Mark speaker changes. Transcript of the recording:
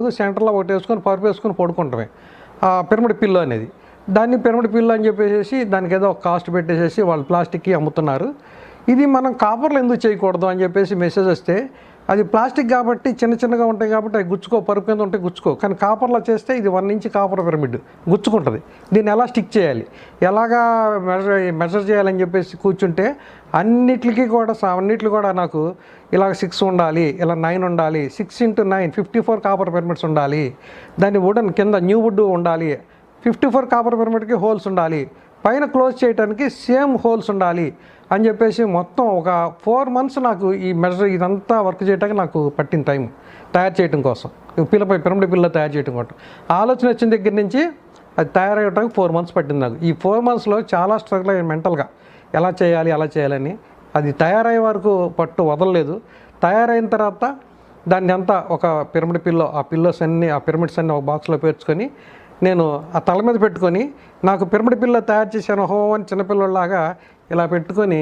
Speaker 1: సెంటర్లో ఒకటి వేసుకొని పరుపు వేసుకొని పడుకుంటామే. ఆ పిరమిడ్ పిల్లో అనేది. దాన్ని పిరమిడ్ పిల్లో అని చెప్పేసి దానికి ఏదో ఒక కాస్ట్ పెట్టేసేసి వాళ్ళు ప్లాస్టిక్కి అమ్ముతున్నారు. ఇది మనం కాపర్లో ఎందుకు చేయకూడదు అని చెప్పేసి మెసేజ్ వస్తే అది ప్లాస్టిక్ కాబట్టి చిన్న చిన్నగా ఉంటాయి కాబట్టి అవి గుచ్చుకో పరుపు కింద ఉంటే గుచ్చుకో. కానీ కాపర్లో చేస్తే ఇది వన్ ఇంచ్ కాపర్ పిరమిడ్ గుచ్చుకుంటుంది. దీన్ని ఎలా స్టిక్ చేయాలి? ఎలాగా మెజర్ మెజర్ చేయాలని చెప్పేసి కూర్చుంటే అన్నిటికీ కూడా స- అన్నిట్లు కూడా నాకు ఇలా సిక్స్ ఉండాలి ఇలా నైన్ ఉండాలి six into nine fifty four copper pyramids ఉండాలి దాన్ని వుడన్ కింద న్యూ వుడ్ ఉండాలి ఫిఫ్టీ ఫోర్ కాపర్ పిరమిడ్కి హోల్స్ ఉండాలి పైన క్లోజ్ చేయడానికి సేమ్ హోల్స్ ఉండాలి అని చెప్పేసి మొత్తం ఒక ఫోర్ మంత్స్ నాకు ఈ మెజర్ ఇదంతా వర్క్ చేయడానికి నాకు పట్టిన టైం తయారు చేయడం కోసం. పిల్లపై పిరమిడ్ పిల్ల తయారు చేయడం కోసం. ఆలోచన వచ్చిన దగ్గర నుంచి అది తయారయ్యడానికి ఫోర్ మంత్స్ పట్టింది నాకు. ఈ ఫోర్ మంత్స్లో చాలా స్ట్రగుల్ అయ్యాను మెంటల్గా ఎలా చేయాలి ఎలా చేయాలని. అది తయారయ్యే వరకు పట్టు వదలలేదు. తయారైన తర్వాత దాన్ని అంతా ఒక పిరమిడ్ పిల్లో ఆ పిల్లోస్ అన్ని ఆ పిరమిడ్స్ అన్ని ఒక బాక్స్లో పేర్చుకొని నేను ఆ తల మీద పెట్టుకొని నాకు పిరమిడి పిల్ల తయారు చేశాను హో అని చిన్నపిల్లలాగా ఇలా పెట్టుకొని